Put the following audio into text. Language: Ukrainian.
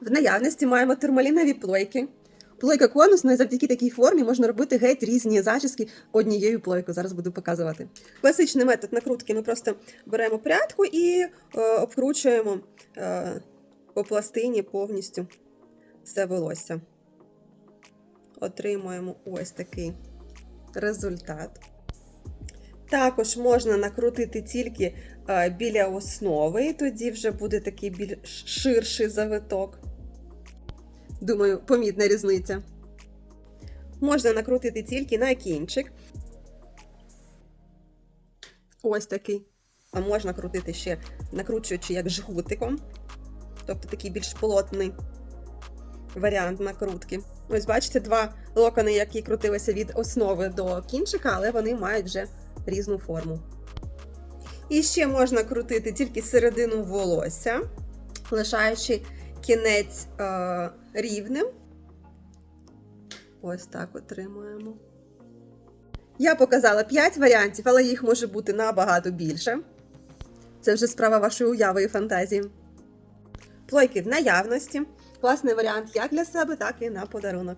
В наявності маємо термалінові плойки. Плойка конусна, і завдяки такій формі можна робити геть різні зачіски однією плойкою. Зараз буду показувати. Класичний метод накрутки ми просто беремо прядку і е, обкручуємо е, по пластині повністю все волосся. Отримуємо ось такий результат. Також можна накрутити тільки е, біля основи, і тоді вже буде такий більш ширший завиток. Думаю, помітна різниця. Можна накрутити тільки на кінчик. Ось такий. А можна крутити ще, накручуючи як жгутиком. Тобто такий більш плотний варіант накрутки. Ось бачите, два локони, які крутилися від основи до кінчика, але вони мають вже різну форму. І ще можна крутити тільки середину волосся, лишаючи кінець е, рівним. Ось так отримуємо. Я показала 5 варіантів, але їх може бути набагато більше. Це вже справа вашої уяви і фантазії. Плойки в наявності. Класний варіант як для себе, так і на подарунок.